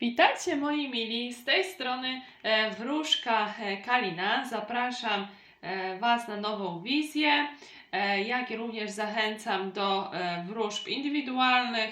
Witajcie moi mili, z tej strony e, Wróżka e, Kalina. Zapraszam e, Was na nową wizję, jak również zachęcam do wróżb indywidualnych,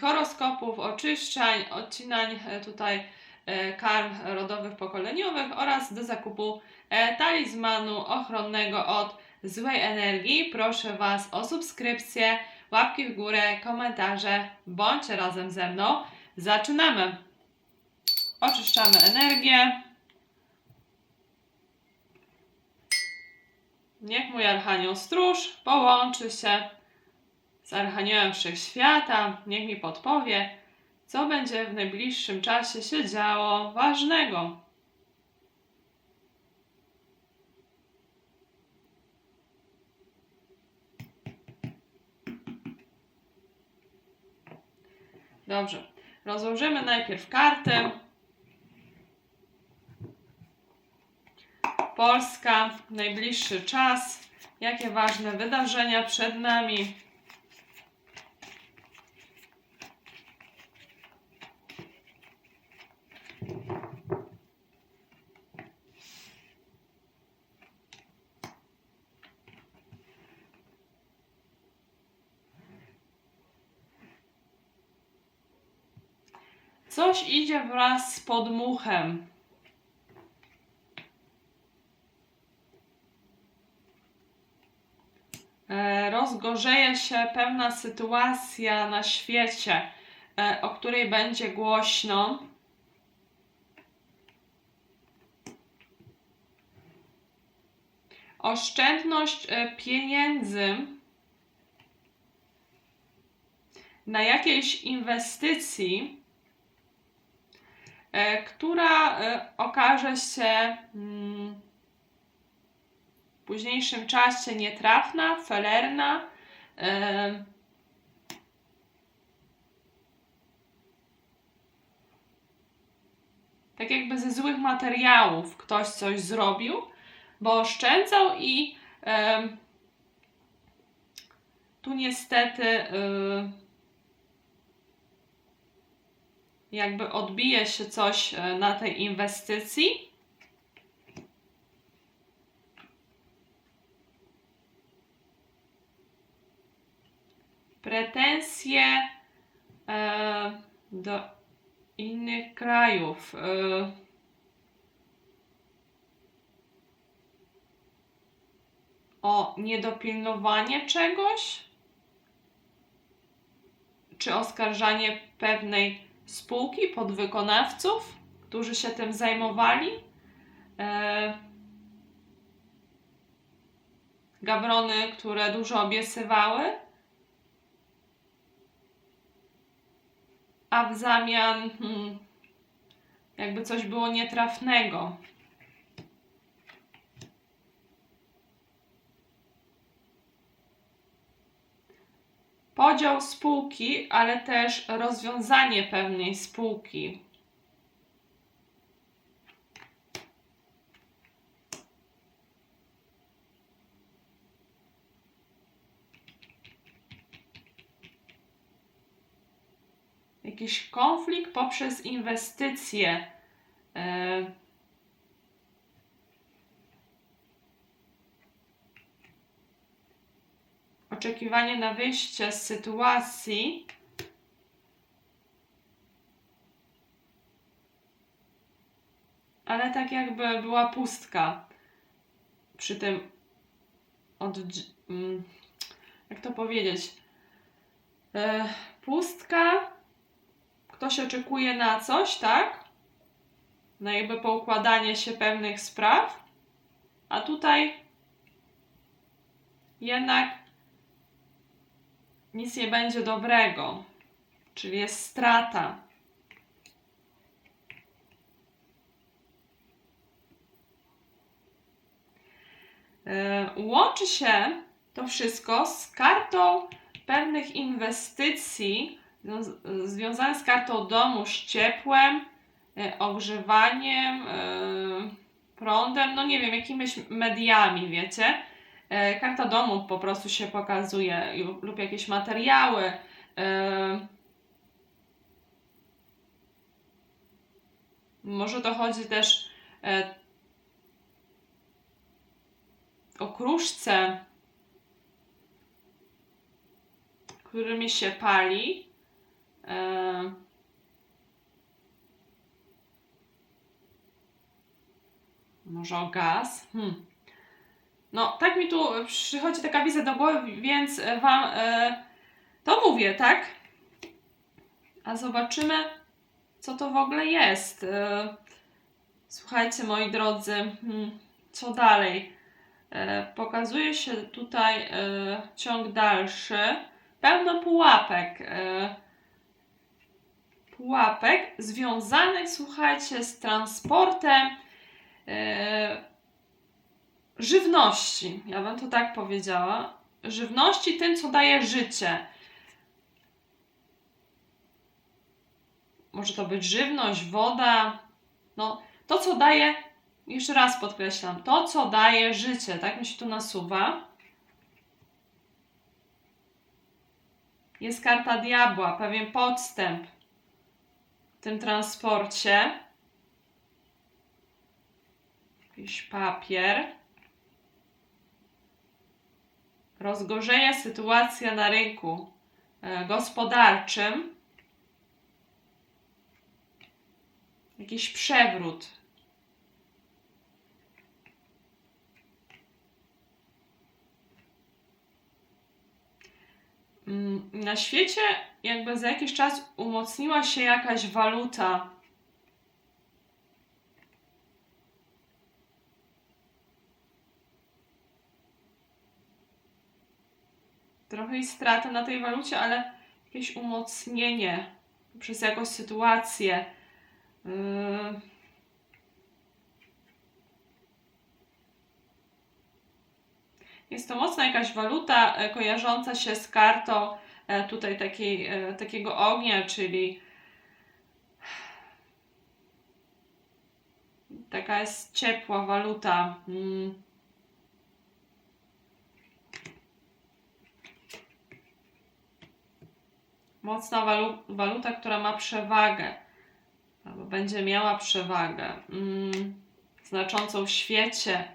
horoskopów, oczyszczań, odcinań tutaj karm rodowych pokoleniowych oraz do zakupu talizmanu ochronnego od złej energii. Proszę Was o subskrypcję, łapki w górę, komentarze, bądźcie razem ze mną. Zaczynamy. Oczyszczamy energię. Niech mój Archanioł Stróż połączy się z Archaniołem Wszechświata. Niech mi podpowie, co będzie w najbliższym czasie się działo ważnego. Dobrze. Rozłożymy najpierw karty. Polska, najbliższy czas. Jakie ważne wydarzenia przed nami? Coś idzie wraz z podmuchem. E, rozgorzeje się pewna sytuacja na świecie, e, o której będzie głośno. Oszczędność e, pieniędzy na jakiejś inwestycji, która e, okaże się mm, w późniejszym czasie nietrafna, felerna. e, Tak jakby ze złych materiałów ktoś coś zrobił, bo oszczędzał i tu niestety jakby odbije się coś e, na tej inwestycji. Pretensje e, do innych krajów. e, o niedopilnowanie czegoś, czy oskarżanie pewnej spółki, podwykonawców, którzy się tym zajmowali. E, gawrony, które dużo obiecywały, a w zamian hmm, jakby coś było nietrafnego. Podział spółki, ale też rozwiązanie pewnej spółki. Jakiś konflikt poprzez inwestycje. E, oczekiwanie na wyjście z sytuacji. Ale tak jakby była pustka przy tym od, mm, jak to powiedzieć? E, pustka, ktoś oczekuje na coś, tak? Na jakby poukładanie się pewnych spraw, a tutaj jednak nic nie będzie dobrego, czyli jest strata. E, Łączy się to wszystko z kartą pewnych inwestycji związ- związanych z kartą domu, z ciepłem, e, ogrzewaniem, e, prądem, no nie wiem, jakimiś mediami, wiecie. E, Karta domu po prostu się pokazuje lub, jakieś materiały. e, Może to chodzi też e, o kruszce, którymi się pali. Może o gaz. Hmm. No, tak mi tu przychodzi taka wizja do głowy, więc Wam e, to mówię, tak? A zobaczymy, co to w ogóle jest. E, słuchajcie, moi drodzy, hmm, co dalej? E, pokazuje się tutaj e, ciąg dalszy, pełno pułapek. E, pułapek związanych, słuchajcie, z transportem e, żywności. Ja bym to tak powiedziała. Żywności tym, co daje życie. Może to być żywność, woda. No, to, co daje, jeszcze raz podkreślam, to, co daje życie, tak mi się tu nasuwa. Jest karta diabła, pewien podstęp w tym transporcie. Jakiś papier. Rozgorzenia sytuacja na rynku e, gospodarczym. Jakiś przewrót. Mm, Na świecie jakby za jakiś czas umocniła się jakaś waluta. Trochę i straty na tej walucie, ale jakieś umocnienie przez jakąś sytuację. Yy. Jest to mocna jakaś waluta e, kojarząca się z kartą e, tutaj takiej, e, takiego ognia, czyli taka jest ciepła waluta. Mm. Mocna walu waluta, która ma przewagę, albo będzie miała przewagę mm. znaczącą w świecie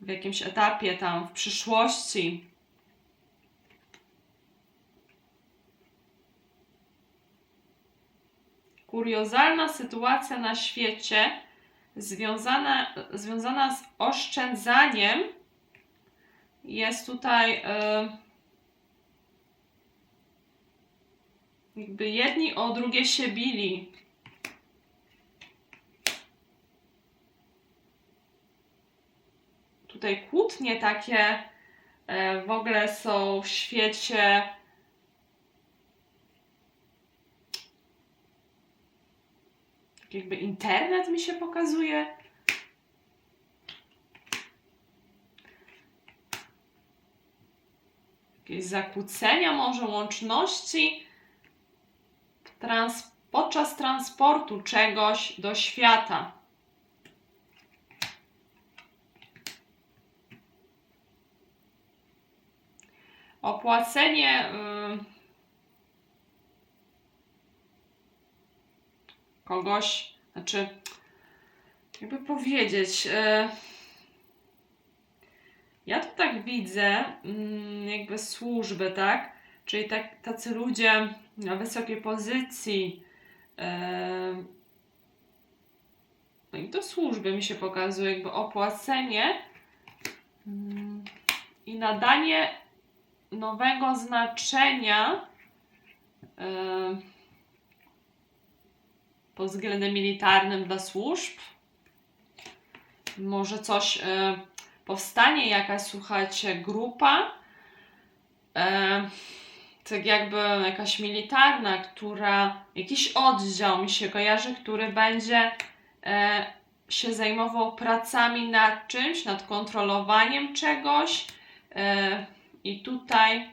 w jakimś etapie tam w przyszłości. Kuriozalna sytuacja na świecie związana, związana z oszczędzaniem jest tutaj yy, jakby jedni o drugie się bili. tutaj kłótnie takie e, w ogóle są w świecie. Tak jakby internet mi się pokazuje. Jakieś zakłócenia, może łączności trans podczas transportu czegoś do świata. opłacenie y, kogoś, znaczy, jakby powiedzieć, y, ja tu tak widzę, mm, jakby służby, tak? Czyli tak, tacy ludzie na wysokiej pozycji, no i to służby mi się pokazuje, jakby opłacenie mm, i nadanie nowego znaczenia pod względem militarnym dla służb. Może coś yy, powstanie, jakaś, słuchajcie, grupa, tak jakby jakaś militarna, która, jakiś oddział mi się kojarzy, który będzie się zajmował pracami nad czymś, nad kontrolowaniem czegoś. I tutaj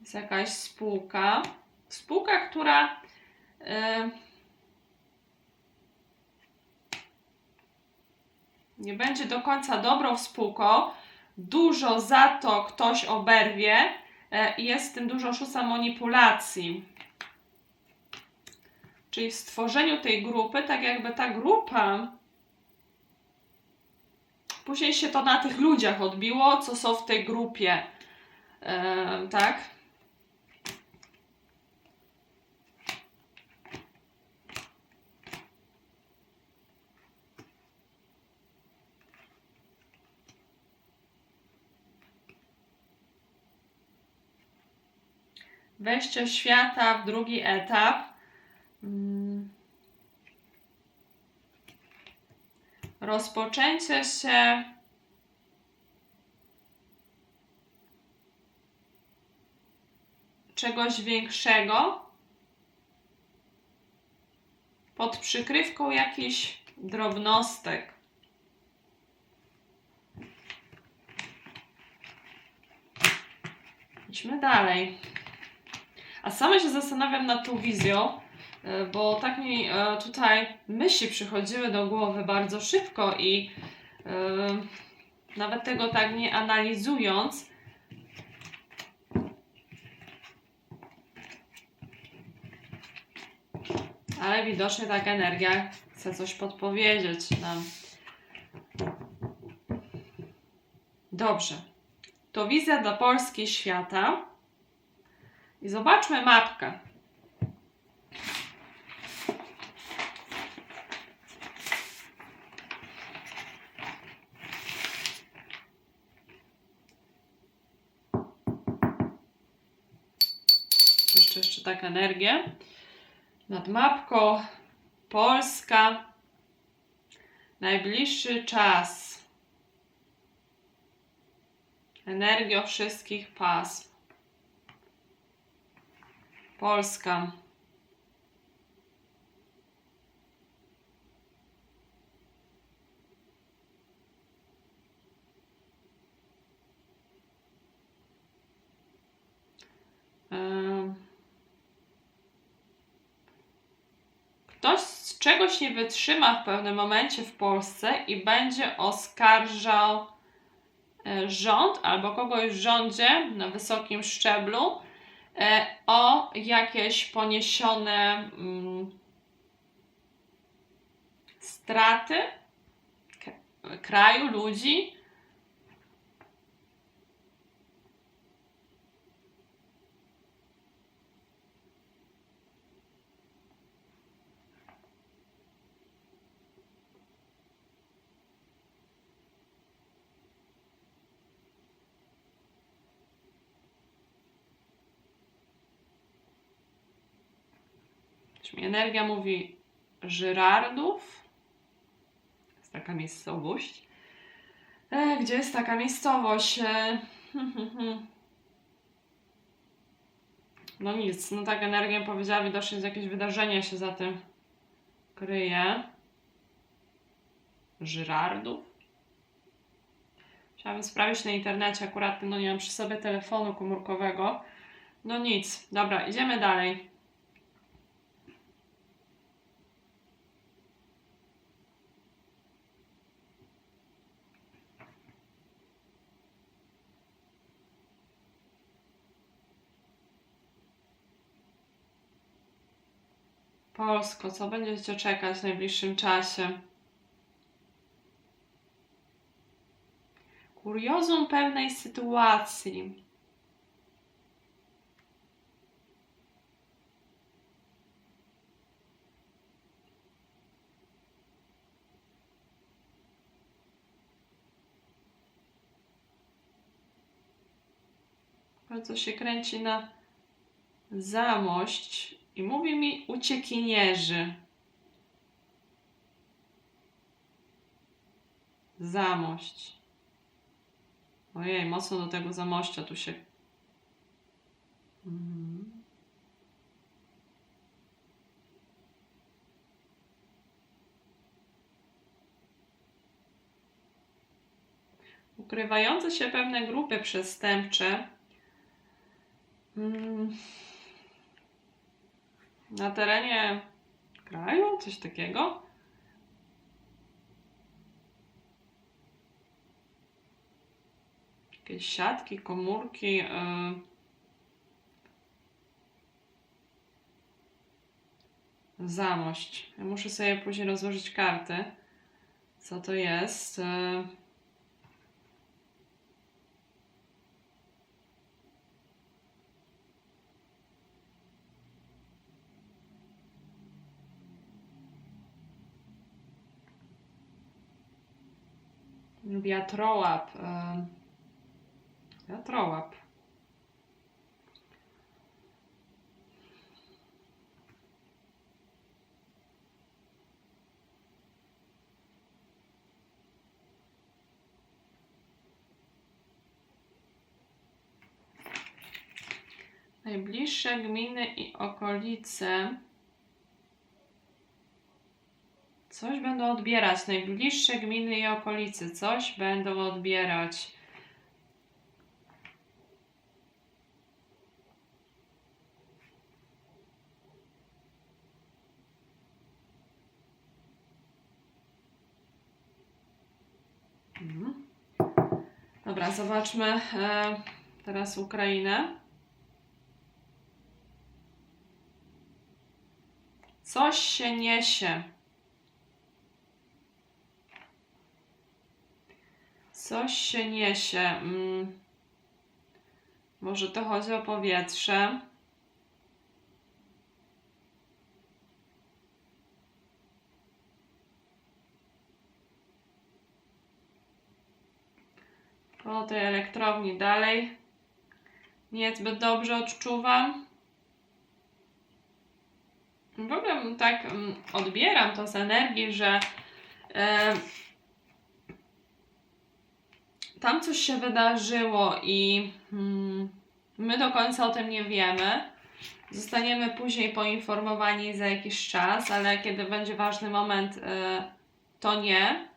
jest jakaś spółka. Spółka, która yy, nie będzie do końca dobrą spółką. Dużo za to ktoś oberwie jest w tym dużo oszusta manipulacji. Czyli w stworzeniu tej grupy, tak jakby ta grupa, później się to na tych ludziach odbiło, co są w tej grupie, e, tak? Wejście świata w drugi etap. Mm. Rozpoczęcie się czegoś większego pod przykrywką jakichś drobnostek. Idźmy dalej. A sama się zastanawiam nad tą wizją, e, bo tak mi e, tutaj myśli przychodziły do głowy bardzo szybko i e, nawet tego tak nie analizując, ale widocznie taka energia chce coś podpowiedzieć nam. Dobrze. To wizja dla Polski świata. I zobaczmy mapkę. Jeszcze, jeszcze tak energię. Nad mapką Polska. Najbliższy czas. Energia wszystkich pasm. Polska. Em. Ktoś z czegoś nie wytrzyma w pewnym momencie w Polsce i będzie oskarżał e, rząd albo kogoś w rządzie na wysokim szczeblu e, o jakieś poniesione mm, straty kraju, ludzi. Energia mówi Żyrardów. Jest taka miejscowość. E, gdzie jest taka miejscowość? E, no nic, no tak energia powiedziała, widocznie jakieś wydarzenie się za tym kryje. Żyrardów. Chciałabym sprawdzić na internecie, akurat no nie mam przy sobie telefonu komórkowego. No nic, dobra, idziemy dalej. Polsko, co będziecie czekać w najbliższym czasie? Kuriozum pewnej sytuacji. Bardzo się kręci na zamość i mówi mi uciekinierzy. Zamość. Ojej, mocno do tego zamościa tu się. Mhm. Ukrywające się pewne grupy przestępcze. Mm na terenie kraju, coś takiego. Jakieś siatki, komórki. Yy. Zamość. Ja muszę sobie później rozłożyć karty. Co to jest? E, Wiatrołap. e, Wiatrołap. Najbliższe gminy i okolice. Coś będą odbierać. Najbliższe gminy i okolice. Coś będą odbierać. Mhm. Dobra, zobaczmy e, teraz Ukrainę. Coś się niesie. Coś się niesie. Mm. Może to chodzi o powietrze. Po tej elektrowni dalej. Niezbyt dobrze odczuwam. W ogóle tak mm, odbieram to z energii, że e, tam coś się wydarzyło i mm, my do końca o tym nie wiemy. Zostaniemy później poinformowani za jakiś czas, ale kiedy będzie ważny moment, e, to nie.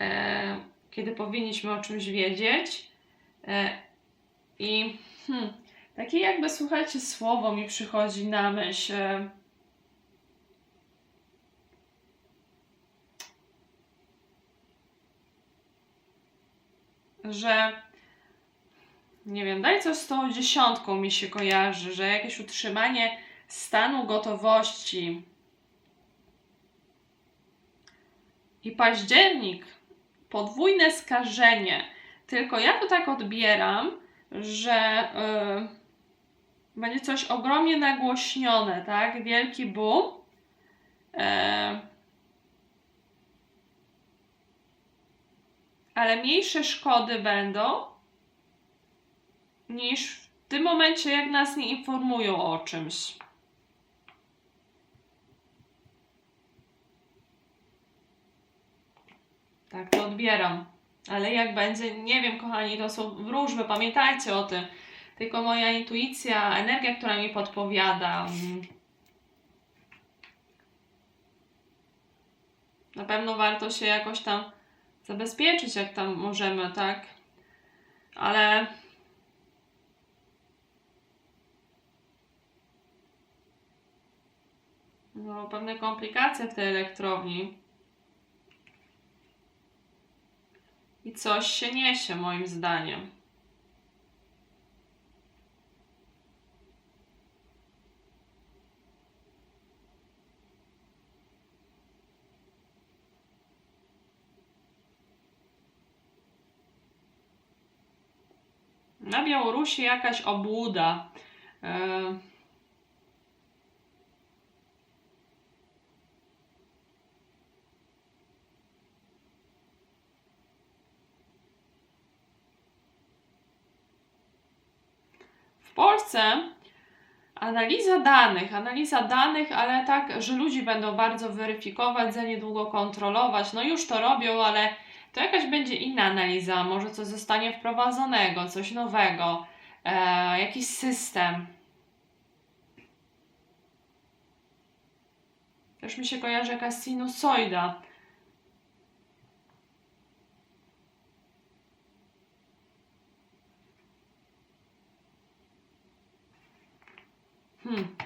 E, kiedy powinniśmy o czymś wiedzieć. E, I hmm, takie jakby, słuchajcie, słowo mi przychodzi na myśl. Że nie wiem, daj coś z tą dziesiątką mi się kojarzy, że jakieś utrzymanie stanu gotowości. I październik, podwójne skażenie. Tylko ja to tak odbieram, że yy, będzie coś ogromnie nagłośnione, tak? Wielki boom. Yy, ale mniejsze szkody będą niż w tym momencie, jak nas nie informują o czymś. Tak to odbieram. Ale jak będzie, nie wiem, kochani, to są wróżby, pamiętajcie o tym. Tylko moja intuicja, energia, która mi podpowiada. mm. Na pewno warto się jakoś tam zabezpieczyć, jak tam możemy, tak? Ale no, pewne komplikacje w tej elektrowni. I coś się niesie, moim zdaniem. Na Białorusi jakaś obłuda. E, W Polsce analiza danych, analiza danych, ale tak, że ludzi będą bardzo weryfikować, za niedługo kontrolować. No już to robią, ale to jakaś będzie inna analiza, może coś zostanie wprowadzonego, coś nowego, e, jakiś system. Też mi się kojarzy jakaś sinusoida. Hmm.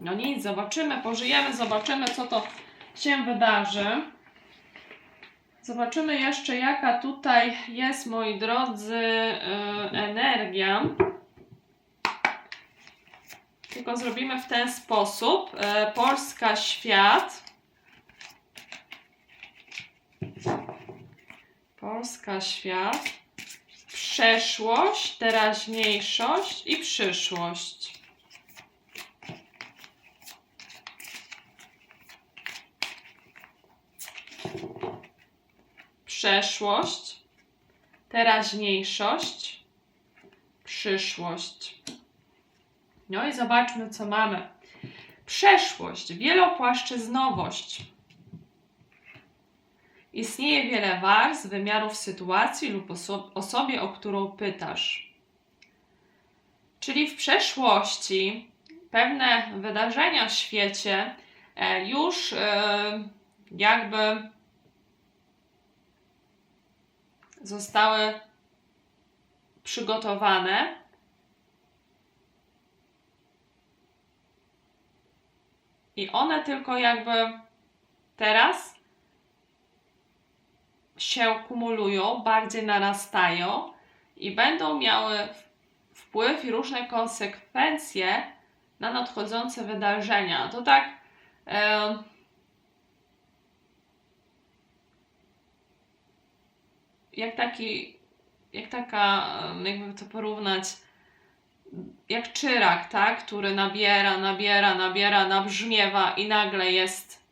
No nic, zobaczymy, pożyjemy, zobaczymy, co to się wydarzy. Zobaczymy jeszcze, jaka tutaj jest, moi drodzy, yy, energia tylko zrobimy w ten sposób. E, Polska, świat. Polska, świat. Przeszłość, teraźniejszość i przyszłość. Przeszłość, teraźniejszość, przyszłość. No i zobaczmy, co mamy. Przeszłość, wielopłaszczyznowość. Istnieje wiele warstw, wymiarów sytuacji lub oso- osobie, o którą pytasz. Czyli w przeszłości pewne wydarzenia w świecie e, już e, jakby zostały przygotowane i one tylko jakby teraz się kumulują, bardziej narastają i będą miały wpływ i różne konsekwencje na nadchodzące wydarzenia. To tak. E, jak taki, jak taka, jakby to porównać, jak czyrak, tak, który nabiera, nabiera, nabiera, nabrzmiewa i nagle jest,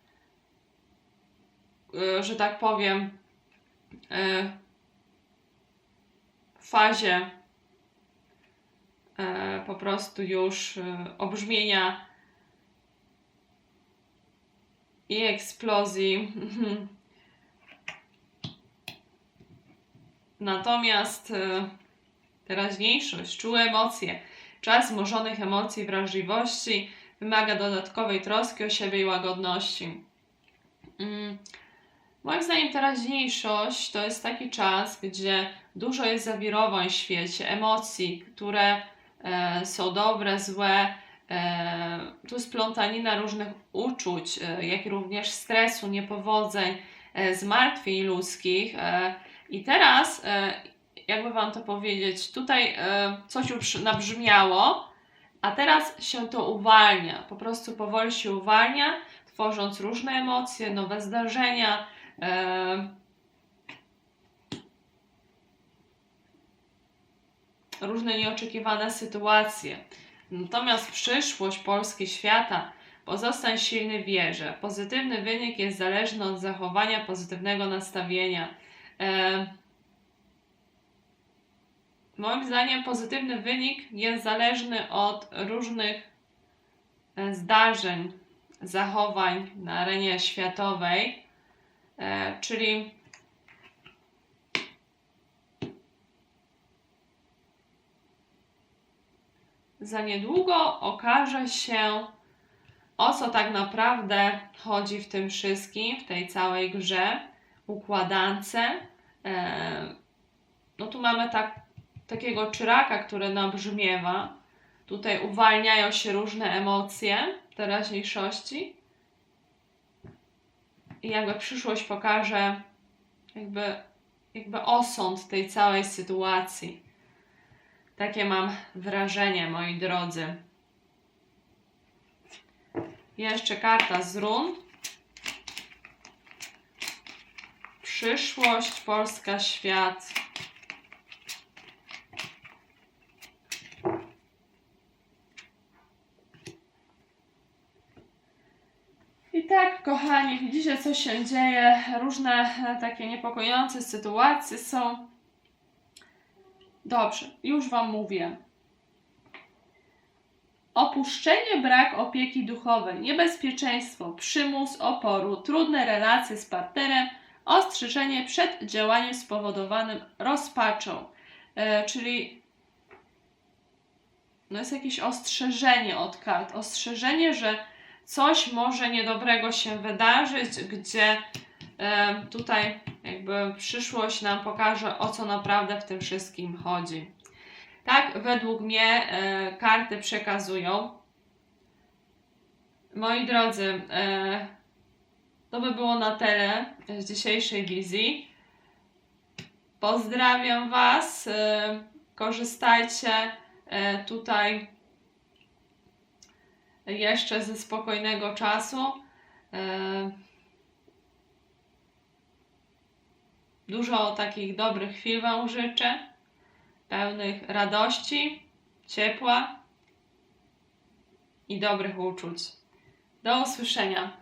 y, że tak powiem, y, w fazie y, po prostu już obrzmienia i eksplozji. Natomiast e, teraźniejszość, czułe emocje, czas wzmożonych emocji, wrażliwości wymaga dodatkowej troski o siebie i łagodności. Mm. Moim zdaniem teraźniejszość to jest taki czas, gdzie dużo jest zawirowań w świecie, emocji, które e, są dobre, złe. E, tu splątanina różnych uczuć, e, jak również stresu, niepowodzeń, e, zmartwień ludzkich. E, i teraz, e, jakby Wam to powiedzieć, tutaj e, coś już nabrzmiało, a teraz się to uwalnia. Po prostu powoli się uwalnia, tworząc różne emocje, nowe zdarzenia. e, Różne nieoczekiwane sytuacje. Natomiast przyszłość Polski świata pozostań silny w wierze. Pozytywny wynik jest zależny od zachowania pozytywnego nastawienia. E, Moim zdaniem pozytywny wynik jest zależny od różnych e, zdarzeń, zachowań na arenie światowej, e, czyli za niedługo okaże się, o co tak naprawdę chodzi w tym wszystkim, w tej całej grze, układance. E, No tu mamy tak, takiego czyraka, który nabrzmiewa. Tutaj uwalniają się różne emocje teraźniejszości. I jakby przyszłość pokaże jakby, jakby osąd tej całej sytuacji. Takie mam wrażenie, moi drodzy. Jeszcze karta z run. Przyszłość, Polska, świat. I tak, kochani, widzicie, co się dzieje. Różne e, takie niepokojące sytuacje są. Dobrze, już Wam mówię. Opuszczenie, brak opieki duchowej, niebezpieczeństwo, przymus oporu, trudne relacje z partnerem, ostrzeżenie przed działaniem spowodowanym rozpaczą. E, czyli no jest jakieś ostrzeżenie od kart. Ostrzeżenie, że coś może niedobrego się wydarzyć, gdzie e, tutaj jakby przyszłość nam pokaże, o co naprawdę w tym wszystkim chodzi. Tak, według mnie e, karty przekazują. Moi drodzy, e, to by było na tyle z dzisiejszej wizji. Pozdrawiam Was. E, korzystajcie e, tutaj jeszcze ze spokojnego czasu. E, Dużo takich dobrych chwil Wam życzę, pełnych radości, ciepła i dobrych uczuć. Do usłyszenia.